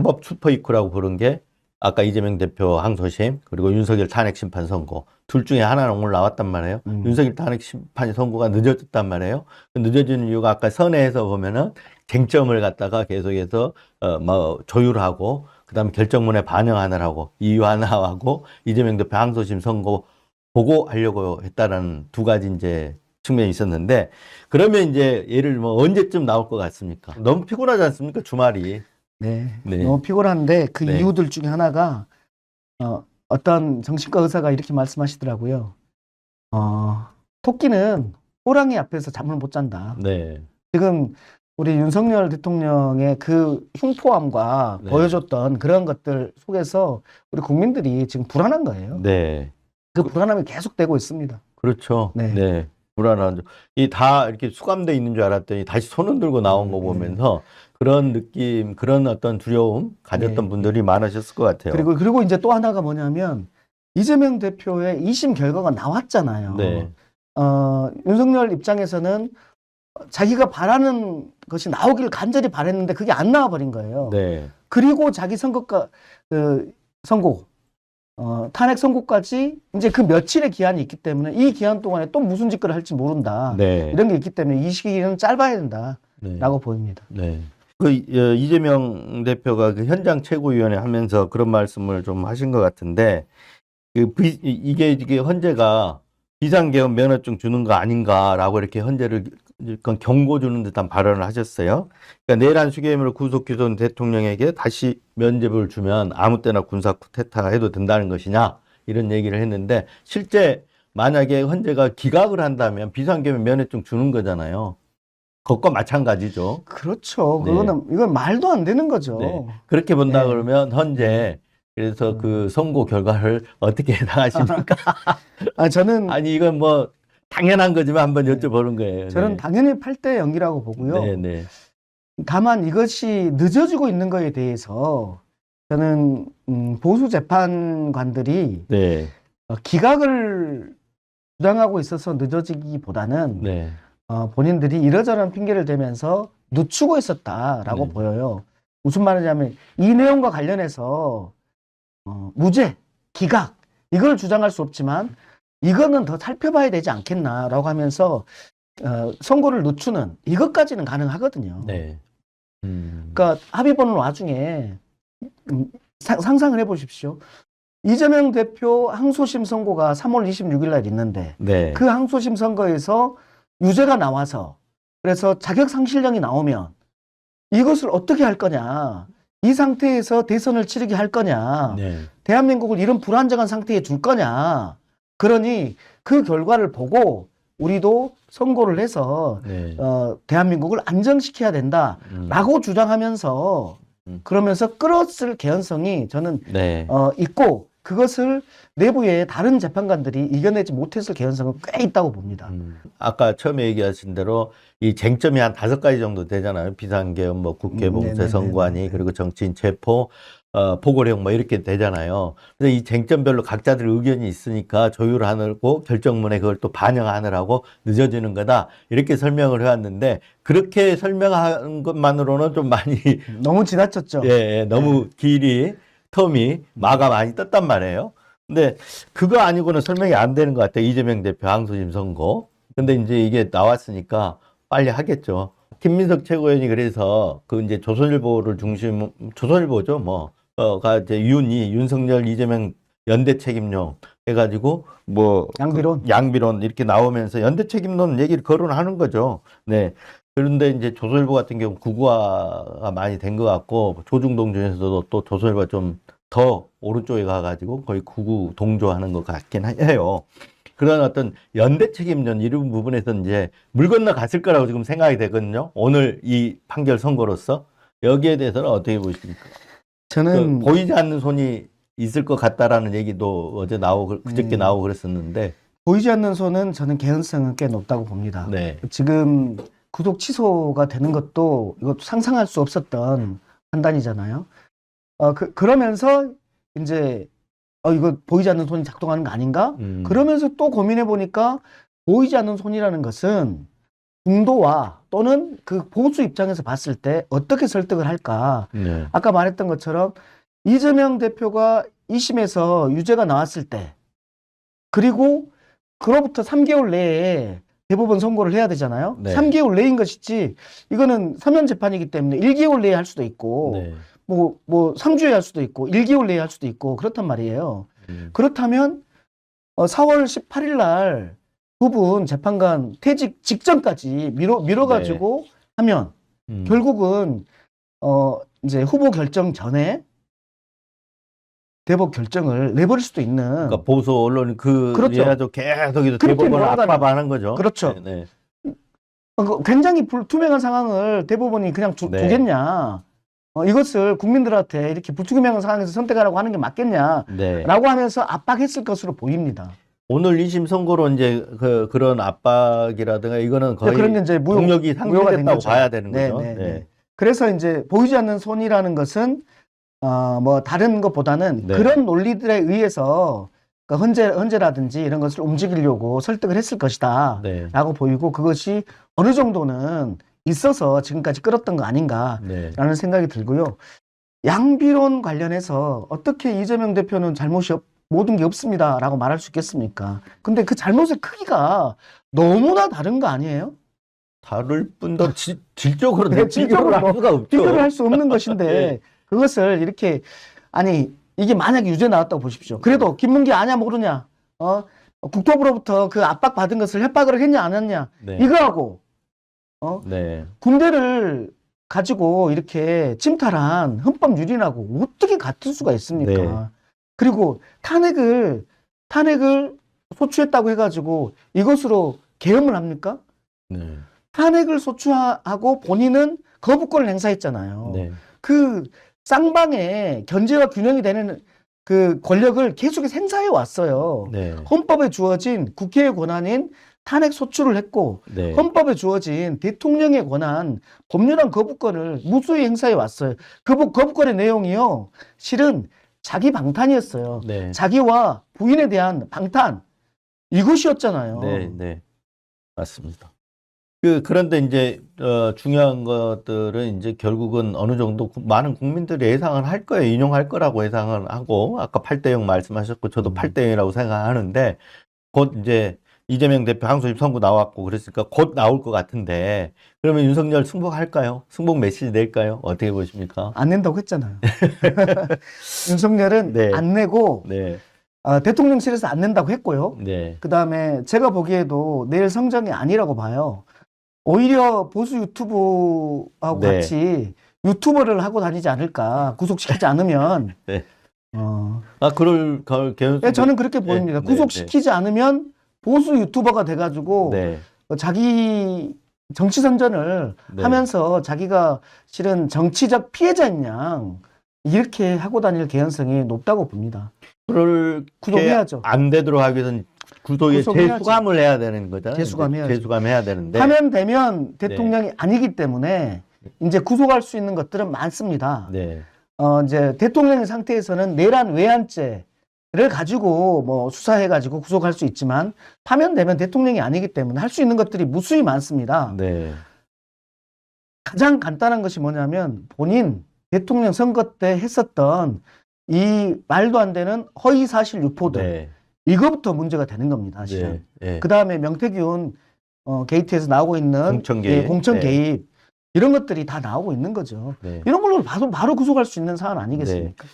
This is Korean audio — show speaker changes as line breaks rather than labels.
사법 슈퍼이크라고 부른 게 아까 이재명 대표 항소심 그리고 윤석열 탄핵 심판 선고 둘 중에 하나는 오늘 나왔단 말이에요.
음.
윤석열 탄핵 심판 선고가 늦어졌단 말이에요. 그 늦어지는 이유가 아까 선회에서 보면은 쟁점을 갖다가 계속해서 어뭐 조율하고 그다음에 결정문에 반영하느라고 이유 하나하고 이재명 대표 항소심 선고 보고하려고 했다라는 두 가지 이제 측면이 있었는데 그러면 이제 예를 뭐 언제쯤 나올 것 같습니까? 너무 피곤하지 않습니까? 주말이.
네.
네.
너무 피곤한데 그
네.
이유들 중에 하나가 어, 어떤 정신과 의사가 이렇게 말씀하시더라고요. 어, 토끼는 호랑이 앞에서 잠을 못 잔다.
네.
지금 우리 윤석열 대통령의 그 흉포함과
네.
보여줬던 그런 것들 속에서 우리 국민들이 지금 불안한 거예요.
네.
그 불안함이 계속되고 있습니다.
그렇죠.
네.
네. 불안한. 이 다 이렇게 수감돼 있는 줄 알았더니 다시 손을 들고 나온 거
네.
보면서 그런 느낌, 그런 어떤 두려움 가졌던
네.
분들이 많으셨을 것 같아요.
그리고 그리고 이제 또 하나가 뭐냐면 이재명 대표의 2심 결과가 나왔잖아요.
네.
어, 윤석열 입장에서는 자기가 바라는 것이 나오길 간절히 바랬는데 그게 안 나와 버린 거예요.
네.
그리고 자기 선거가 그 선고 어, 탄핵 선고까지 이제 그 며칠의 기한이 있기 때문에 이 기한 동안에 또 무슨 짓거리를 할지 모른다.
네.
이런 게 있기 때문에 이 시기는 짧아야 된다라고
네.
보입니다.
네. 그 어, 이재명 대표가 그 현장 최고위원회 하면서 그런 말씀을 좀 하신 것 같은데 그 비, 이- 이게 이게 헌재가 비상계엄 면허증 주는 거 아닌가라고 이렇게 헌재를 그건 경고 주는 듯한 발언을 하셨어요. 그러니까 내란 수괴혐의로 구속 기소된 대통령에게 다시 면죄부를 주면 아무 때나 군사 쿠데타 해도 된다는 것이냐 이런 얘기를 했는데 실제 만약에 헌재가 기각을 한다면 비상계엄 면허증 주는 거잖아요. 그것과 마찬가지죠.
그렇죠.
네.
그거는 이건 말도 안 되는 거죠.
네. 그렇게 본다
네.
그러면 현재 그래서
음.
그 선고 결과를 어떻게 해당하십니까?
아 저는
아니 이건 뭐 당연한 거지만 한번
네.
여쭤보는 거예요.
저는
네.
당연히 8대 0이라고 보고요.
네, 네.
다만 이것이 늦어지고 있는 거에 대해서 저는 음, 보수 재판관들이
네.
어, 기각을 주장하고 있어서 늦어지기보다는
네.
어, 본인들이 이러저런 핑계를 대면서 늦추고 있었다라고
네.
보여요. 무슨 말이냐면 이 내용과 관련해서 어, 무죄, 기각 이걸 주장할 수 없지만 이거는 더 살펴봐야 되지 않겠나라고 하면서 어, 선고를 늦추는 이것까지는 가능하거든요.
네. 음.
그러니까 합의 보는 와중에 음, 상- 상상을 해보십시오. 이재명 대표 항소심 선고가 3월 26일 날 있는데
네.
그 항소심 선거에서 유죄가 나와서 그래서 자격 상실령이 나오면 이것을 어떻게 할 거냐? 이 상태에서 대선을 치르게 할 거냐?
네.
대한민국을 이런 불안정한 상태에 둘 거냐? 그러니 그 결과를 보고 우리도 선고를 해서
네.
어, 대한민국을 안정시켜야 된다라고
음.
주장하면서
음.
그러면서 끌었을 개연성이 저는
네.
어, 있고 그것을 내부의 다른 재판관들이 이겨내지 못했을 개연성은 꽤 있다고 봅니다.
음. 아까 처음에 얘기하신 대로 이 쟁점이 한 다섯 가지 정도 되잖아요. 비상계엄, 뭐 국회
음,
봉쇄
네네네네.
선관위, 그리고 정치인 체포, 어, 보고령 뭐 이렇게 되잖아요. 근데 이 쟁점별로 각자들 의견이 있으니까 조율하느고 결정문에 그걸 또 반영하느라고 늦어지는 거다. 이렇게 설명을 해왔는데 그렇게 설명한 것만으로는 좀 많이
너무 지나쳤죠.
예, 예, 너무 길이 텀이 마가 많이 떴단 말이에요. 근데 그거 아니고는 설명이 안 되는 것 같아요. 이재명 대표 항소심 선고. 근데 이제 이게 나왔으니까 빨리 하겠죠. 김민석 최고위원이 그래서 그 이제 조선일보를 중심, 조선일보죠, 뭐, 어가 이제 윤이 윤석열 이재명 연대 책임론 해가지고 뭐
양비론.
그 양비론 이렇게 나오면서 연대 책임론 얘기를 거론하는 거죠. 네. 그런데 이제 조선일보 같은 경우 구구화가 많이 된 것 같고 조중동 중에서도 또 조선일보가 좀더 오른쪽에 가가지고 거의 구구 동조하는 것 같긴 해요. 그런 어떤 연대 책임론 이런 부분에서 이제 물 건너 갔을 거라고 지금 생각이 되거든요. 오늘 이 판결 선고로서 여기에 대해서는 어떻게 보십니까? 그
저는
보이지 않는 손이 있을 것 같다라는 얘기도 어제 나오고 그저께
네.
나오고 그랬었는데
보이지 않는 손은 저는 개연성은 꽤 높다고 봅니다.
네.
지금 구속 취소가 되는 것도 이것도 상상할 수 없었던 판단이잖아요. 어, 그, 그러면서 이제 어, 이거 보이지 않는 손이 작동하는 거 아닌가?
음.
그러면서 또 고민해 보니까 보이지 않는 손이라는 것은 중도와 또는 그 보수 입장에서 봤을 때 어떻게 설득을 할까?
네.
아까 말했던 것처럼 이재명 대표가 2심에서 유죄가 나왔을 때 그리고 그로부터 3개월 내에 대법원 선고를 해야 되잖아요.
네.
3개월 내인 것이지 이거는 서면 재판이기 때문에 1개월 내에 할 수도 있고
네.
뭐, 뭐 3주에 할 수도 있고 1개월 내에 할 수도 있고 그렇단 말이에요.
음.
그렇다면 어, 4월 18일 날 두 분 재판관 퇴직 직전까지 미뤄 미뤄가지고 하면
음.
결국은 어 이제 후보 결정 전에 대법 결정을 내버릴 수도 있는
그러니까 보수 언론 그
그렇죠.
얘가도 계속 이제
그렇게
대법원을
몰아다니-
압박하는 거죠.
그렇죠.
네. 네.
어, 그 굉장히 불투명한 상황을 대법원이 그냥 두,
네.
겠냐 어, 이것을 국민들한테 이렇게 불투명한 상황에서 선택하라고 하는 게 맞겠냐라고
네.
하면서 압박했을 것으로 보입니다.
오늘 2심 선고로 이제 그 그런 압박이라든가 이거는 거의
그런 이제 무효,
동력이
무효가 된
상실됐다고
거죠.
봐야 되는
네,
거죠.
네,
네.
네. 그래서 이제 보이지 않는 손이라는 것은 어, 뭐 다른 것보다는
네.
그런 논리들에 의해서 그러니까 헌재 헌재라든지 이런 것을 움직이려고 설득을 했을 것이다.
네.
라고 보이고 그것이 어느 정도는 있어서 지금까지 끌었던 거 아닌가라는
네.
생각이 들고요. 양비론 관련해서 어떻게 이재명 대표는 잘못이 없, 모든 게 없습니다라고 말할 수 있겠습니까? 근데 그 잘못의 크기가 너무나 다른 거 아니에요?
다를 뿐더 질- 질적으로
네,
내
질적으로 할뭐
수가 없죠.
비교를 할 수 없는 것인데
네.
그것을 이렇게 아니 이게 만약에 유죄 나왔다고 보십시오. 그래도 김문기 아냐 모르냐? 어? 국토부로부터 그 압박 받은 것을 협박을 했냐 안 했냐?
네.
이거하고 어?
네.
군대를 가지고 이렇게 침탈한 헌법 유린하고 어떻게 같을 수가 있습니까?
네.
그리고 탄핵을 탄핵을 소추했다고 해가지고 이것으로 계엄을 합니까?
네.
탄핵을 소추하고 본인은 거부권을 행사했잖아요.
네.
그 쌍방의 견제와 균형이 되는 그 권력을 계속해서 행사해 왔어요.
네.
헌법에 주어진 국회의 권한인 탄핵 소추를 했고
네.
헌법에 주어진 대통령의 권한, 법률안 거부권을 무수히 행사해 왔어요. 그 부- 거부권의 내용이요. 실은 자기 방탄이었어요.
네.
자기와 부인에 대한 방탄. 이것이었잖아요.
네, 네. 맞습니다. 그, 그런데 이제, 어, 중요한 것들은 이제 결국은 어느 정도 구- 많은 국민들이 예상을 할 거예요. 인용할 거라고 예상을 하고, 아까 8대0 말씀하셨고,
음.
저도 8대0이라고 생각하는데, 곧 이제 이재명 대표 항소심 선고 나왔고, 그랬으니까 곧 나올 것 같은데, 그러면 윤석열 승복할까요? 승복 메시지 낼까요? 어떻게 보십니까?
안 낸다고 했잖아요. 윤석열은
네.
안 내고
네,
어, 대통령실에서 안 낸다고 했고요.
네,
그 다음에 제가 보기에도 내일 성장이 아니라고 봐요. 오히려 보수 유튜브하고
네.
같이 유튜버를 하고 다니지 않을까. 구속시키지 않으면.
네.
어,
아, 그럴, 그럴 개연성.
네, 저는 그렇게 보입니다.
네,
구속시키지 않으면 보수 유튜버가 돼가지고
네,
어, 자기 정치 선전을
네.
하면서 자기가 실은 정치적 피해자인 양 이렇게 하고 다닐 개연성이 높다고 봅니다.
그럴
구속해야죠.
안 되도록 하기 위해서는 구속에. 재수감을 해야 되는 거잖아요.
재수감 해야죠.
재수감해야 되는데.
하면 되면 대통령이 아니기 때문에 이제 구속할 수 있는 것들은 많습니다.
네.
어, 이제 대통령의 상태에서는 내란 외환죄를 가지고 뭐 수사해 가지고 구속할 수 있지만 파면되면 대통령이 아니기 때문에 할 수 있는 것들이 무수히 많습니다.
네.
가장 간단한 것이 뭐냐면 본인 대통령 선거 때 했었던 이 말도 안 되는 허위 사실 유포들
네.
이거부터 문제가 되는 겁니다. 사실은.
네. 네.
그 다음에 명태균 어, 게이트에서 나오고 있는
공천 개입.
예, 공천
네.
개입 이런 것들이 다 나오고 있는 거죠.
네.
이런 걸로 바로, 바로 구속할 수 있는 사안 아니겠습니까?